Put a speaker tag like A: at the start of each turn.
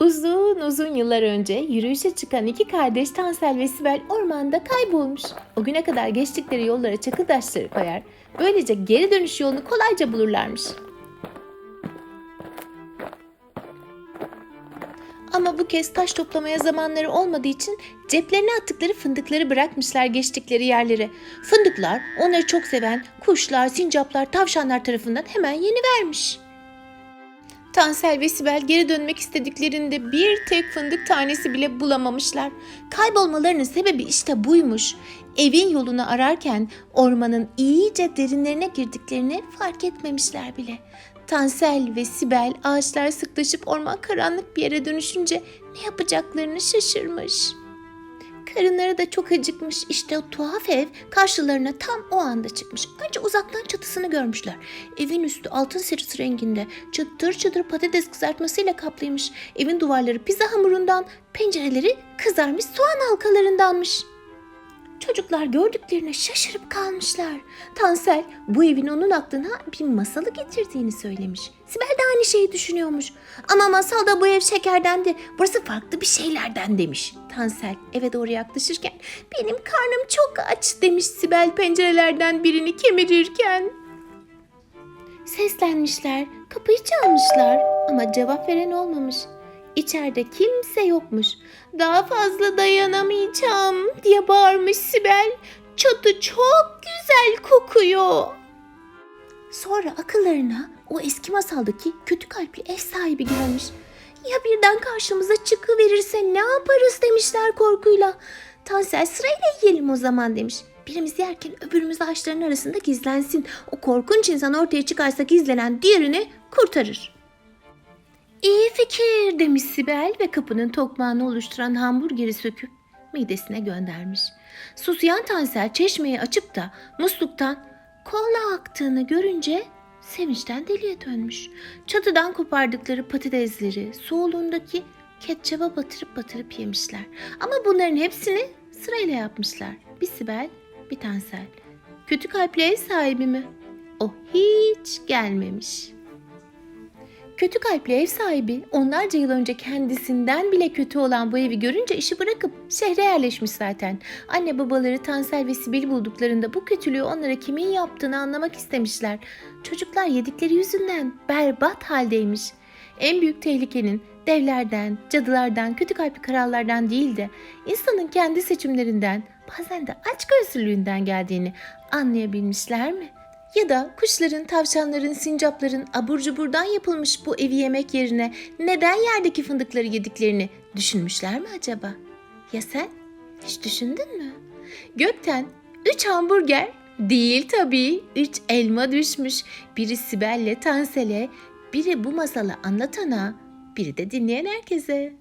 A: Uzun uzun yıllar önce yürüyüşe çıkan iki kardeş Tansel ve Sibel ormanda kaybolmuş. O güne kadar geçtikleri yollara çakıl taşları koyar, böylece geri dönüş yolunu kolayca bulurlarmış. Ama bu kez taş toplamaya zamanları olmadığı için ceplerine attıkları fındıkları bırakmışlar geçtikleri yerlere. Fındıklar onları çok seven kuşlar, sincaplar, tavşanlar tarafından hemen yeni vermiş. Tansel ve Sibel geri dönmek istediklerinde bir tek fındık tanesi bile bulamamışlar. Kaybolmalarının sebebi işte buymuş. Evin yolunu ararken ormanın iyice derinlerine girdiklerini fark etmemişler bile. Tansel ve Sibel ağaçlar sıklaşıp orman karanlık bir yere dönüşünce ne yapacaklarını şaşırmış. Karınları da çok acıkmış. İşte o tuhaf ev karşılarına tam o anda çıkmış. Önce uzaktan çatısını görmüşler. Evin üstü altın serisi renginde. Çıtır çıtır patates kızartmasıyla kaplıymış. Evin duvarları pizza hamurundan, pencereleri kızarmış soğan halkalarındanmış. Çocuklar gördüklerine şaşırıp kalmışlar. Tansel bu evin onun aklına bir masalı getirdiğini söylemiş. Sibel de aynı şeyi düşünüyormuş. Ama masalda bu ev şekerdendi. Burası farklı bir şeylerden demiş. Tansel eve doğru yaklaşırken benim karnım çok aç demiş Sibel pencerelerden birini kemirirken. Seslenmişler, kapıyı çalmışlar ama cevap veren olmamış. İçeride kimse yokmuş. Daha fazla dayanamayacağım diye bağırmış Sibel. Çatı çok güzel kokuyor. Sonra akıllarına o eski masaldaki kötü kalpli ev sahibi gelmiş. Ya birden karşımıza çıkıverirse ne yaparız demişler korkuyla. Tansel sırayla yiyelim o zaman demiş. Birimiz yerken öbürümüz ağaçların arasında gizlensin. O korkunç insan ortaya çıkarsa gizlenen diğerini kurtarır. İyi fikir demiş Sibel ve kapının tokmağını oluşturan hamburgeri söküp midesine göndermiş. Susayan Tansel çeşmeyi açıp da musluktan kola aktığını görünce sevinçten deliye dönmüş. Çatıdan kopardıkları patatesleri soğuluğundaki ketçaba batırıp batırıp yemişler. Ama bunların hepsini sırayla yapmışlar. Bir Sibel, bir Tansel. Kötü kalpli ev sahibi mi? O hiç gelmemiş. Kötü kalpli ev sahibi onlarca yıl önce kendisinden bile kötü olan bu evi görünce işi bırakıp şehre yerleşmiş zaten. Anne babaları Tansel ve Sibil bulduklarında bu kötülüğü onlara kimin yaptığını anlamak istemişler. Çocuklar yedikleri yüzünden berbat haldeymiş. En büyük tehlikenin devlerden, cadılardan, kötü kalpli krallardan değil de insanın kendi seçimlerinden, bazen de açgözlülüğünden geldiğini anlayabilmişler mi? Ya da kuşların, tavşanların, sincapların abur cuburdan yapılmış bu evi yemek yerine neden yerdeki fındıkları yediklerini düşünmüşler mi acaba? Ya sen? Hiç düşündün mü? Gökten üç hamburger değil tabii. Üç elma düşmüş. Biri Sibel'le Tansel'e, biri bu masalı anlatana, biri de dinleyen herkese.